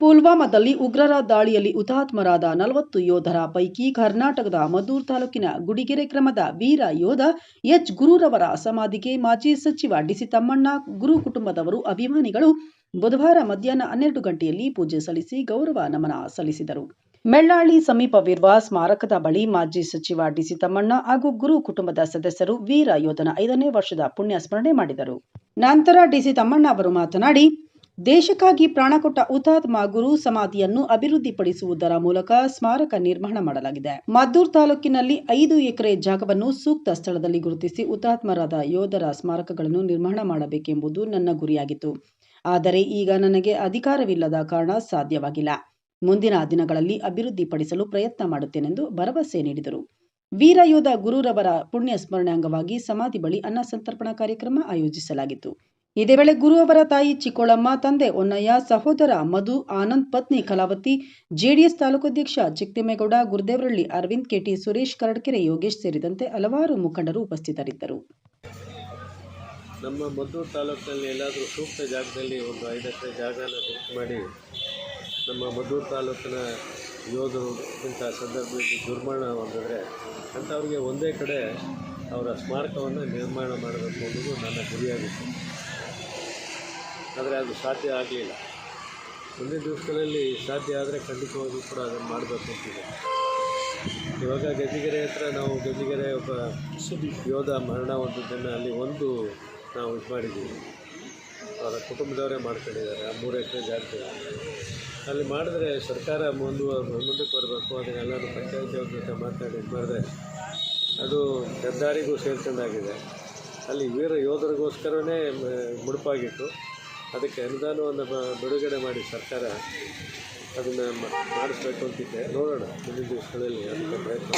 ಪುಲ್ವಾಮಾದಲ್ಲಿ ಉಗ್ರರ ದಾಳಿಯಲ್ಲಿ ಹುತಾತ್ಮರಾದ ನಲವತ್ತು ಯೋಧರ ಪೈಕಿ ಕರ್ನಾಟಕದ ಮದ್ದೂರು ತಾಲೂಕಿನ ಗುಡಿಗೆರೆ ಕ್ರಮದ ವೀರ ಯೋಧ ಎಚ್ ಗುರುರವರ ಸಮಾಧಿಗೆ ಮಾಜಿ ಸಚಿವ ಡಿಸಿ ತಮ್ಮಣ್ಣ ಗುರು ಕುಟುಂಬದವರು ಅಭಿಮಾನಿಗಳು ಬುಧವಾರ ಮಧ್ಯಾಹ್ನ ಹನ್ನೆರಡು ಗಂಟೆಯಲ್ಲಿ ಪೂಜೆ ಸಲ್ಲಿಸಿ ಗೌರವ ನಮನ ಸಲ್ಲಿಸಿದರು. ಮೆಳ್ಳಾಳಿ ಸಮೀಪವಿರುವ ಸ್ಮಾರಕದ ಬಳಿ ಮಾಜಿ ಸಚಿವ ಡಿಸಿ ತಮ್ಮಣ್ಣ ಹಾಗೂ ಗುರು ಕುಟುಂಬದ ಸದಸ್ಯರು ವೀರ ಯೋಧನ ಐದನೇ ವರ್ಷದ ಪುಣ್ಯ ಸ್ಮರಣೆ ಮಾಡಿದರು. ನಂತರ ಡಿಸಿ ತಮ್ಮಣ್ಣ ಅವರು ಮಾತನಾಡಿ ದೇಶಕ್ಕಾಗಿ ಪ್ರಾಣ ಕೊಟ್ಟ ಹುತಾತ್ಮ ಗುರು ಸಮಾಧಿಯನ್ನು ಅಭಿವೃದ್ಧಿಪಡಿಸುವುದರ ಮೂಲಕ ಸ್ಮಾರಕ ನಿರ್ಮಾಣ ಮಾಡಲಾಗಿದೆ. ಮದ್ದೂರ್ ತಾಲೂಕಿನಲ್ಲಿ ಐದು ಎಕರೆ ಜಾಗವನ್ನು ಸೂಕ್ತ ಸ್ಥಳದಲ್ಲಿ ಗುರುತಿಸಿ ಹುತಾತ್ಮರಾದ ಯೋಧರ ಸ್ಮಾರಕಗಳನ್ನು ನಿರ್ಮಾಣ ಮಾಡಬೇಕೆಂಬುದು ನನ್ನ ಗುರಿಯಾಗಿತ್ತು. ಆದರೆ ಈಗ ನನಗೆ ಅಧಿಕಾರವಿಲ್ಲದ ಕಾರಣ ಸಾಧ್ಯವಾಗಿಲ್ಲ. ಮುಂದಿನ ದಿನಗಳಲ್ಲಿ ಅಭಿವೃದ್ಧಿಪಡಿಸಲು ಪ್ರಯತ್ನ ಮಾಡುತ್ತೇನೆಂದು ಭರವಸೆ ನೀಡಿದರು. ವೀರಯೋಧ ಗುರುರವರ ಪುಣ್ಯ ಸ್ಮರಣೆ ಅಂಗವಾಗಿ ಸಮಾಧಿ ಬಳಿ ಅನ್ನ ಸಂತರ್ಪಣಾ ಕಾರ್ಯಕ್ರಮ ಆಯೋಜಿಸಲಾಗಿತ್ತು. ಇದೇ ವೇಳೆ ಗುರು ಅವರ ತಾಯಿ ಚಿಕ್ಕೋಳಮ್ಮ, ತಂದೆ ಹೊನ್ನಯ್ಯ, ಸಹೋದರ ಮಧು, ಆನಂದ್, ಪತ್ನಿ ಕಲಾವತಿ, ಜೆಡಿಎಸ್ ತಾಲೂಕಾಧ್ಯಕ್ಷ ಚಿಕ್ತಿಮೇಗೌಡ ಗುರುದೇವರಳ್ಳಿ ಅರವಿಂದ್, ಕೆಟಿ ಸುರೇಶ್, ಕರಡ್ಕೆರೆ ಯೋಗೇಶ್ ಸೇರಿದಂತೆ ಹಲವಾರು ಮುಖಂಡರು ಉಪಸ್ಥಿತರಿದ್ದರು. ನಮ್ಮ ಮದ್ದೂರು ತಾಲೂಕಿನಲ್ಲಿ ಎಲ್ಲಾದರೂ ಸೂಕ್ತ ಜಾಗದಲ್ಲಿ ಒಂದು ಐದು ಎಕರೆ ಜಾಗನ ಗುರುತು ಮಾಡಿ, ನಮ್ಮ ಮದ್ದೂರು ತಾಲೂಕಿನ ಯೋಧರು ಇಂಥ ಸಂದರ್ಭದಲ್ಲಿ ದುರ್ಮರಣ ಹೊಂದಿದ್ರೆ ಅಂಥವ್ರಿಗೆ ಒಂದೇ ಕಡೆ ಅವರ ಸ್ಮಾರಕವನ್ನು ನಿರ್ಮಾಣ ಮಾಡಬೇಕು ಅನ್ನೋದು ನನ್ನ ಗುರಿಯಾಗಿತ್ತು. ಆದರೆ ಅದು ಸಾಧ್ಯ ಆಗಲಿಲ್ಲ. ಮುಂದಿನ ದಿವಸಗಳಲ್ಲಿ ಸಾಧ್ಯ ಆದರೆ ಖಂಡಿತವಾಗಿಯೂ ಕೂಡ ಅದನ್ನು ಮಾಡಬೇಕು ಅಂತಿದೆ. ಇವಾಗ ಗದ್ದಿಗೆರೆ ಹತ್ರ ನಾವು ಗದ್ದಿಗೆರೆ ಒಬ್ಬ ಯೋಧ ಮರಣ ಹೊಂದಿದ್ದನ್ನು ಅಲ್ಲಿ ಒಂದು ನಾವು ಇದು ಮಾಡಿದ್ದೀವಿ. ಅವರ ಕುಟುಂಬದವರೇ ಮಾಡ್ಕೊಂಡಿದ್ದಾರೆ, ಆ ಮೂರು ಎಕರೆ ಜಾಗ ಅಲ್ಲಿ ಮಾಡಿದ್ರೆ ಸರ್ಕಾರ ಮುಂದು, ಮುಂದಕ್ಕೆ ಬರಬೇಕು ಅದನ್ನೆಲ್ಲರೂ ಪಂಚಾಯತಿ ಅವ್ರ ಜೊತೆ ಮಾತಾಡಿ ಇದು ಮಾಡಿದ್ರೆ ಅದು ಹೆದ್ದಾರಿಗೂ ಸೇರ್ಕೊಂಡಾಗಿದೆ. ಅಲ್ಲಿ ವೀರ ಯೋಧರಿಗೋಸ್ಕರವೇ ಮುಡುಪಾಗಿತ್ತು. ಅದಕ್ಕೆ ಅನುದಾನವನ್ನು ಬಿಡುಗಡೆ ಮಾಡಿ ಸರ್ಕಾರ ಅದನ್ನು ಮಾಡಿಸ್ಬೇಕು ಅಂತಿದ್ದೆ ನೋಡೋಣ ಮುಂದಿನ ದಿವಸಗಳಲ್ಲಿ ಅದಕ್ಕೆ ಪ್ರಯತ್ನ.